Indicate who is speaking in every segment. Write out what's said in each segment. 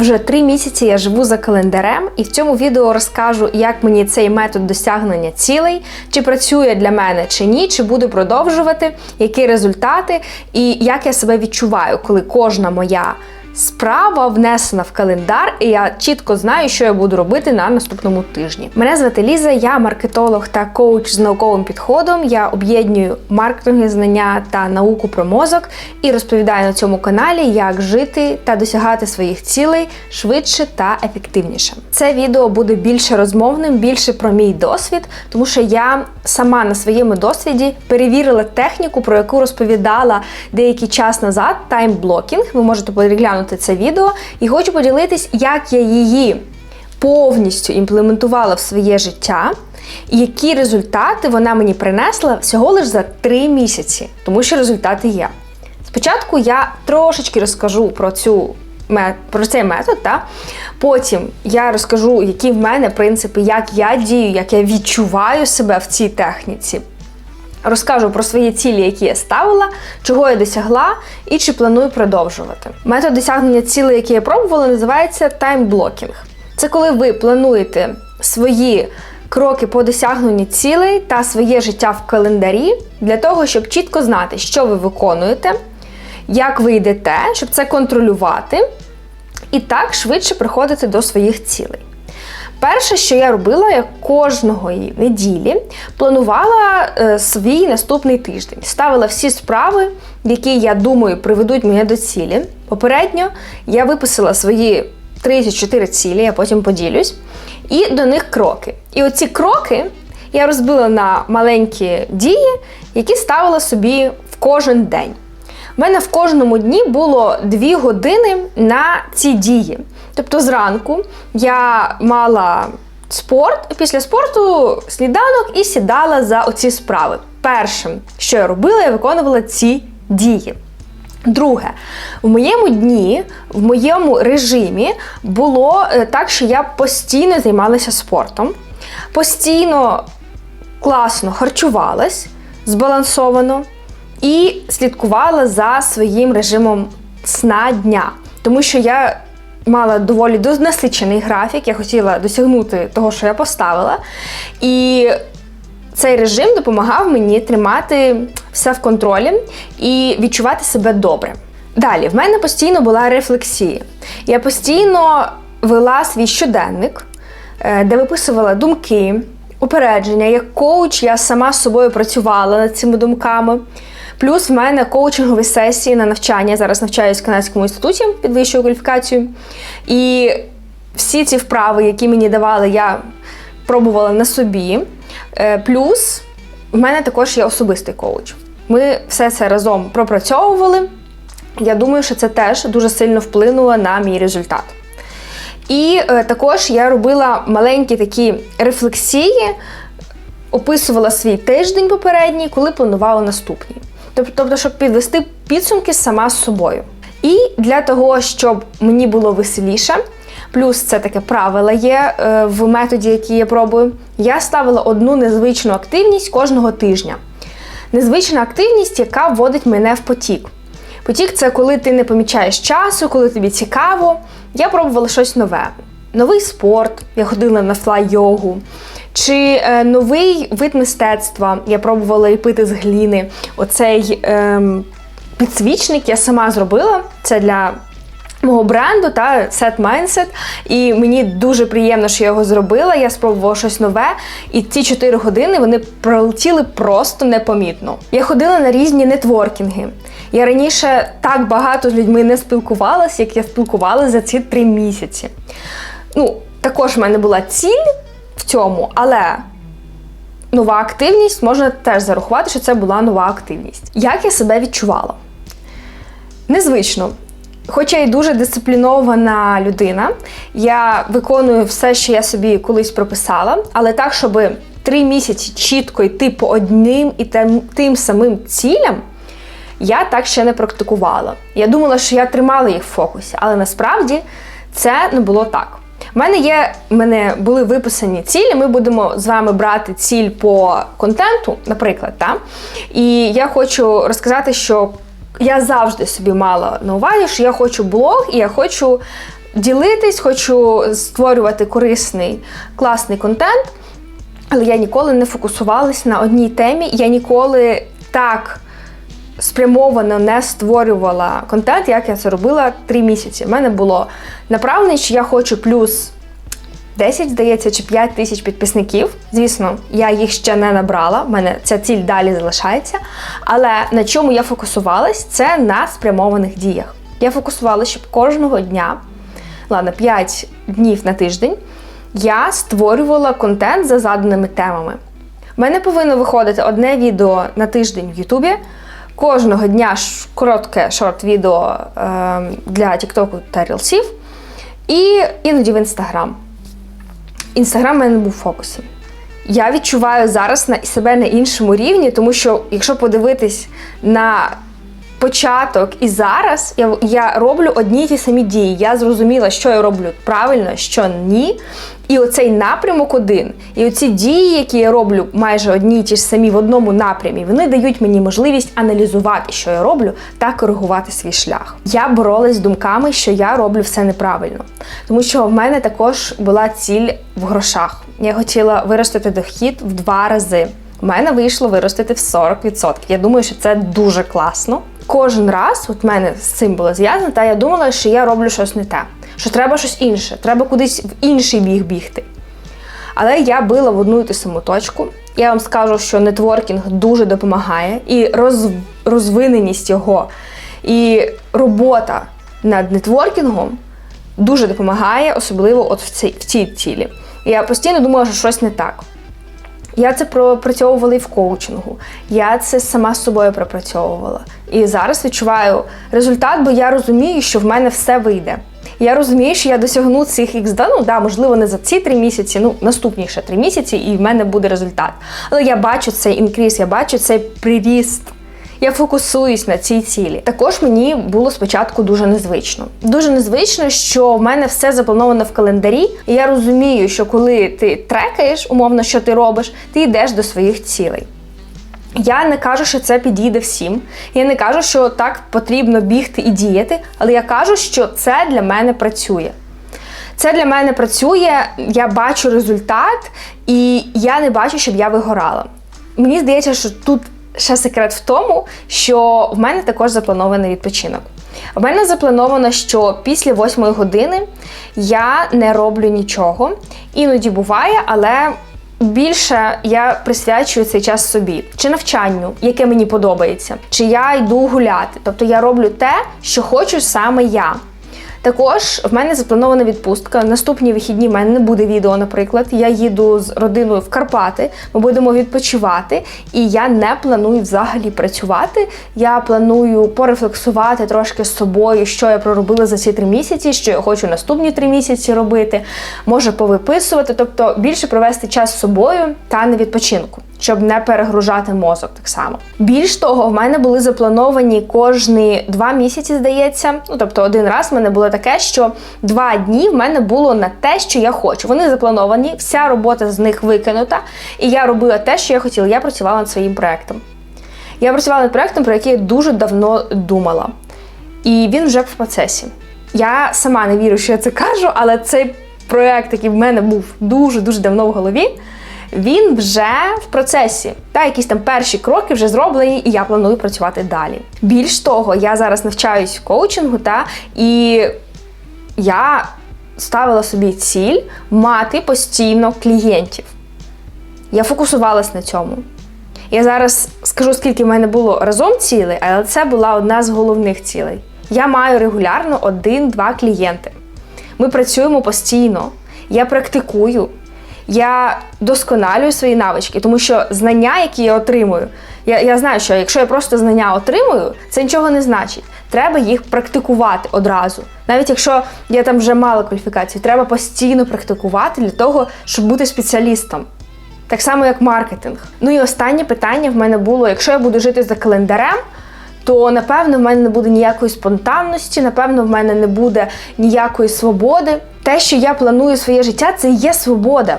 Speaker 1: Вже три місяці я живу за календарем, і в цьому відео розкажу, як мені цей метод досягнення цілей, чи працює для мене чи ні, чи буду продовжувати, які результати, і як я себе відчуваю, коли кожна моя справа внесена в календар, і я чітко знаю, що я буду робити на наступному тижні. Мене звати Ліза, я маркетолог та коуч з науковим підходом. Я об'єдную маркетингові знання та науку про мозок і розповідаю на цьому каналі, як жити та досягати своїх цілей швидше та ефективніше. Це відео буде більше розмовним, більше про мій досвід, тому що я сама на своєму досвіді перевірила техніку, про яку розповідала деякий час назад таймблокінг. Ви можете переглянути це відео, і хочу поділитись, як я її повністю імплементувала в своє життя, і які результати вона мені принесла всього лише за три місяці, тому що результати є. Спочатку я трошечки розкажу про цю про цей метод, та потім я розкажу, які в мене принципи, як я дію, як я відчуваю себе в цій техніці. Розкажу про свої цілі, які я ставила, чого я досягла і чи планую продовжувати. Метод досягнення цілей, які я пробувала, називається таймблокінг. Це коли ви плануєте свої кроки по досягненню цілей та своє життя в календарі для того, щоб чітко знати, що ви виконуєте, як ви йдете, щоб це контролювати, і так швидше приходити до своїх цілей. Перше, що я робила, я кожного неділі планувала е, свій наступний тиждень. Ставила всі справи, які я думаю приведуть мене до цілі. Попередньо я виписала свої 34 цілі, я потім поділюсь, і до них кроки. І оці кроки я розбила на маленькі дії, які ставила собі в кожен день. У мене в кожному дні було 2 години на ці дії. Тобто зранку я мала спорт, після спорту сніданок і сідала за оці справи. Першим, що я робила, я виконувала ці дії. Друге, в моєму дні, в моєму режимі було е, так, що я постійно займалася спортом, постійно класно харчувалась збалансовано і слідкувала за своїм режимом сна дня. Тому що я мала доволі насичений графік, я хотіла досягнути того, що я поставила. І цей режим допомагав мені тримати все в контролі і відчувати себе добре. Далі, в мене постійно була рефлексія. Я постійно вела свій щоденник, е, де виписувала думки, упередження. Як коуч, я сама з собою працювала над цими думками. Плюс в мене коучингові сесії на навчання. Зараз навчаюсь в Канадському інституті під вищою кваліфікацією. І всі ці вправи, які мені давали, я пробувала на собі. Е, плюс в мене також є особистий коуч. Ми все це разом пропрацьовували. Я думаю, що це теж дуже сильно вплинуло на мій результат. І е, також я робила маленькі такі рефлексії, описувала свій тиждень попередній, коли планувала наступний. Тобто, щоб підвести підсумки сама з собою. І для того, щоб мені було веселіше, плюс це таке правило є е, в методі, який я пробую, я ставила одну незвичну активність кожного тижня. Незвична активність, яка вводить мене в потік. Потік це коли ти не помічаєш часу, коли тобі цікаво. Я пробувала щось нове. Новий спорт, я ходила на флай-йогу. Чи е, новий вид мистецтва я пробувала ліпити з гліни. Оцей е, підсвічник я сама зробила. Це для мого бренду та Set Mindset. І мені дуже приємно, що я його зробила. Я спробувала щось нове, і ці 4 години вони пролетіли просто непомітно. Я ходила на різні нетворкінги. Я раніше так багато з людьми не спілкувалася, як я спілкувалася за ці три місяці. Ну, також в мене була ціль в цьому, але нова активність можна теж зарахувати, що це була нова активність. Як я себе відчувала? Незвично. Хоча я й дуже дисциплінована людина, я виконую все, що я собі колись прописала, але так, щоб три місяці чітко йти по одним і тим, тим самим цілям, я так ще не практикувала. Я думала, що я тримала їх в фокусі, але насправді це не було так. У мене є в мене були виписані цілі. Ми будемо з вами брати ціль по контенту, наприклад. Та? І я хочу розказати, що я завжди собі мала на увазі, що я хочу блог і я хочу ділитись, хочу створювати корисний, класний контент, але я ніколи не фокусувалась на одній темі. Я ніколи так спрямовано не створювала контент, як я це робила три місяці. У мене було направлення, що я хочу плюс 10, здається, чи 5 тисяч підписників. Звісно, я їх ще не набрала. У мене ця ціль далі залишається. Але на чому я фокусувалась, це на спрямованих діях. Я фокусувалася, щоб кожного дня, ладно, 5 днів на тиждень, я створювала контент за заданими темами. У мене повинно виходити одне відео на тиждень в Ютубі. Кожного дня коротке шорт-відео е, для Тіктоку та Рілсів. І іноді в Інстаграм. Інстаграм в мене був фокусом. Я відчуваю зараз на себе на іншому рівні, тому що якщо подивитись на початок і зараз, я, я роблю одні й ті самі дії. Я зрозуміла, що я роблю правильно, що ні. І оцей напрямок один, і оці дії, які я роблю майже одні й ті ж самі в одному напрямі, вони дають мені можливість аналізувати, що я роблю, та коригувати свій шлях. Я боролась з думками, що я роблю все неправильно, тому що в мене також була ціль в грошах. Я хотіла виростити дохід в два рази. У мене вийшло виростити в 40%. Я думаю, що це дуже класно. Кожен раз, от мене з цим було зв'язано, та я думала, що я роблю щось не те, що треба щось інше, треба кудись в інший біг бігти. Але я била в одну і ту саму точку. Я вам скажу, що нетворкінг дуже допомагає, і роз, розвиненість його, і робота над нетворкінгом дуже допомагає, особливо от в цій, в цій цілі. Я постійно думала, що щось не так. Я це пропрацьовувала і в коучингу. Я це сама з собою пропрацьовувала. І зараз відчуваю результат, бо я розумію, що в мене все вийде. Я розумію, що я досягну цих X, ну да, можливо, не за ці три місяці, ну наступні ще три місяці, і в мене буде результат. Але я бачу цей інкріс, я бачу цей приріст. Я фокусуюсь на цій цілі. Також мені було спочатку дуже незвично. Дуже незвично, що в мене все заплановано в календарі, і я розумію, що коли ти трекаєш, умовно, що ти робиш, ти йдеш до своїх цілей. Я не кажу, що це підійде всім. Я не кажу, що так потрібно бігти і діяти, але я кажу, що це для мене працює. Це для мене працює, я бачу результат, і я не бачу, щоб я вигорала. Мені здається, що тут ще секрет в тому, що в мене також запланований відпочинок. У мене заплановано, що після 8 години я не роблю нічого. Іноді буває, але більше я присвячую цей час собі, чи навчанню, яке мені подобається, чи я йду гуляти. Тобто я роблю те, що хочу саме я. Також в мене запланована відпустка. Наступні вихідні в мене не буде відео, наприклад. Я їду з родиною в Карпати, ми будемо відпочивати, і я не планую взагалі працювати. Я планую порефлексувати трошки з собою, що я проробила за ці три місяці, що я хочу наступні три місяці робити. Може повиписувати, тобто більше провести час з собою та на відпочинку. Щоб не перегружати мозок так само. Більш того, в мене були заплановані кожні два місяці, здається. Ну тобто, один раз в мене було таке, що два дні в мене було на те, що я хочу. Вони заплановані, вся робота з них викинута, і я робила те, що я хотіла. Я працювала над своїм проектом. Я працювала над проектом, про який я дуже давно думала. І він вже в процесі. Я сама не вірю, що я це кажу, але цей проект, який в мене був дуже-дуже давно в голові, він вже в процесі. Та якісь там перші кроки вже зроблені, і я планую працювати далі. Більш того, я зараз навчаюсь коучингу, та і я ставила собі ціль мати постійно клієнтів. Я фокусувалась на цьому. Я зараз скажу, скільки в мене було разом цілей, але це була одна з головних цілей. Я маю регулярно один-два клієнти. Ми працюємо постійно. Я практикую, я досконалюю свої навички, тому що знання, які я отримую, я, я знаю, що якщо я просто знання отримую, це нічого не значить. Треба їх практикувати одразу. Навіть якщо я там вже мала кваліфікацію, треба постійно практикувати для того, щоб бути спеціалістом. Так само, як маркетинг. Ну і останнє питання в мене було: якщо я буду жити за календарем, то напевно в мене не буде ніякої спонтанності, напевно, в мене не буде ніякої свободи. Те, що я планую своє життя, це є свобода.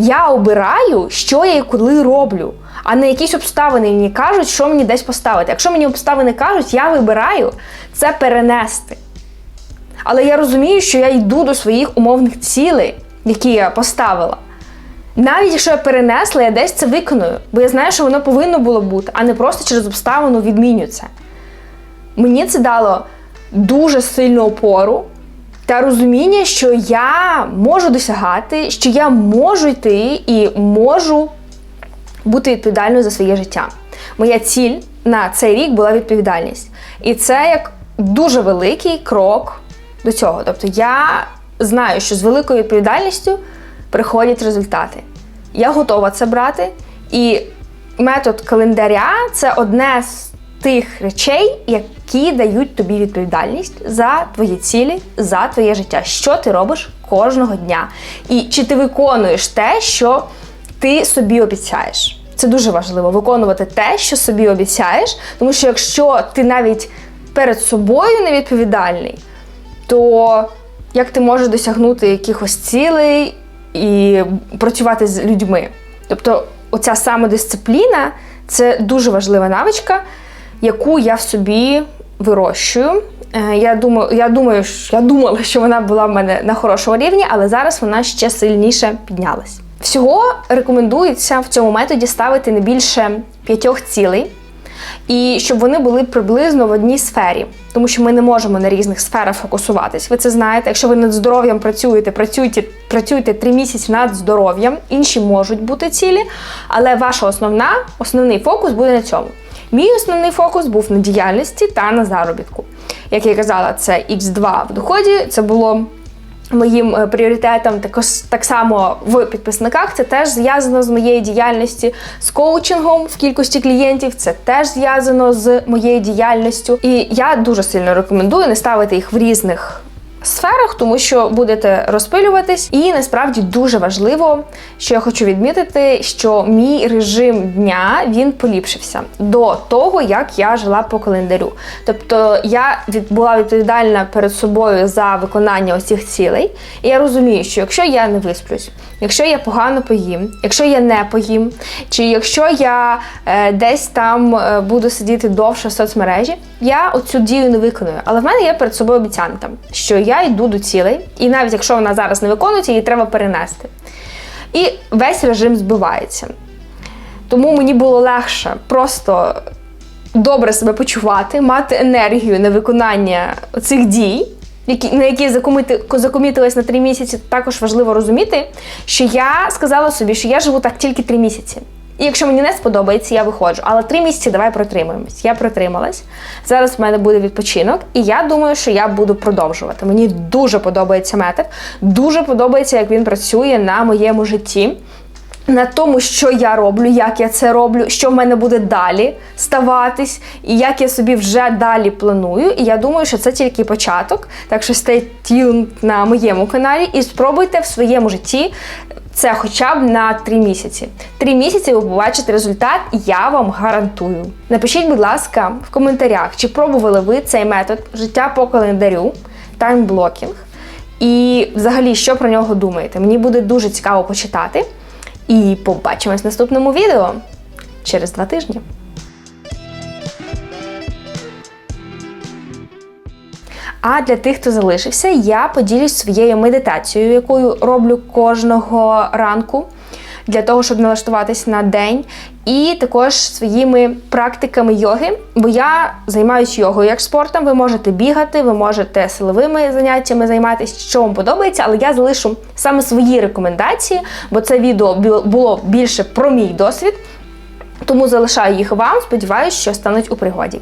Speaker 1: Я обираю, що я і коли роблю, а не якісь обставини мені кажуть, що мені десь поставити. Якщо мені обставини кажуть, я вибираю це перенести. Але я розумію, що я йду до своїх умовних цілей, які я поставила. Навіть якщо я перенесла, я десь це виконую, бо я знаю, що воно повинно було бути, а не просто через обставину відміню це. Мені це дало дуже сильну опору та розуміння, що я можу досягати, що я можу йти і можу бути відповідальною за своє життя. Моя ціль на цей рік була відповідальність. І це як дуже великий крок до цього. Тобто я знаю, що з великою відповідальністю приходять результати. Я готова це брати. І метод календаря це одне з тих речей, які дають тобі відповідальність за твої цілі, за твоє життя. Що ти робиш кожного дня? І чи ти виконуєш те, що ти собі обіцяєш? Це дуже важливо виконувати те, що собі обіцяєш, тому що якщо ти навіть перед собою не відповідальний, то як ти можеш досягнути якихось цілей і працювати з людьми? Тобто, оця самодисципліна це дуже важлива навичка, яку я в собі вирощую. Е, Я думаю, я думаю, я думала, що вона була в мене на хорошому рівні, але зараз вона ще сильніше піднялась. Всього рекомендується в цьому методі ставити не більше п'ятьох цілей, і щоб вони були приблизно в одній сфері, тому що ми не можемо на різних сферах фокусуватись. Ви це знаєте. Якщо ви над здоров'ям працюєте, працюйте, працюйте три місяці над здоров'ям, інші можуть бути цілі, але ваша основна, основний фокус буде на цьому. Мій основний фокус був на діяльності та на заробітку. Як я казала, це X2 в доході, це було моїм е, пріоритетом також так само в підписниках. Це теж зв'язано з моєю діяльністю з коучингом в кількості клієнтів. Це теж зв'язано з моєю діяльністю. І я дуже сильно рекомендую не ставити їх в різних. Сферах, тому що будете розпилюватись, і насправді дуже важливо, що я хочу відмітити, що мій режим дня він поліпшився до того, як я жила по календарю. Тобто я від, була відповідальна перед собою за виконання усіх цілей, і я розумію, що якщо я не висплюсь, якщо я погано поїм, якщо я не поїм, чи якщо я е, десь там е, буду сидіти довше в соцмережі, я оцю дію не виконую. Але в мене є перед собою обіцянка, що я йду до цілей, і навіть якщо вона зараз не виконується, її треба перенести. І весь режим збивається. Тому мені було легше просто добре себе почувати, мати енергію на виконання цих дій, які, на які закомітилась на три місяці. Також важливо розуміти, що я сказала собі, що я живу так тільки три місяці. І якщо мені не сподобається, я виходжу. Але три місяці давай протримаємось. Я протрималась. Зараз в мене буде відпочинок, і я думаю, що я буду продовжувати. Мені дуже подобається метод, дуже подобається, як він працює на моєму житті. На тому, що я роблю, як я це роблю, що в мене буде далі ставатись, і як я собі вже далі планую. І я думаю, що це тільки початок. Так що stay tuned на моєму каналі і спробуйте в своєму житті це хоча б на 3 місяці. Три місяці ви побачите результат, я вам гарантую. Напишіть, будь ласка, в коментарях, чи пробували ви цей метод життя по календарю, таймблокінг. І взагалі, що про нього думаєте? Мені буде дуже цікаво почитати. І побачимось в наступному відео через два тижні. А для тих, хто залишився, я поділюсь своєю медитацією, яку роблю кожного ранку. Для того, щоб налаштуватись на день, і також своїми практиками йоги, бо я займаюся йогою як спортом. Ви можете бігати, ви можете силовими заняттями займатися, що вам подобається, але я залишу саме свої рекомендації, бо це відео було більше про мій досвід. Тому залишаю їх вам. Сподіваюсь, що стануть у пригоді.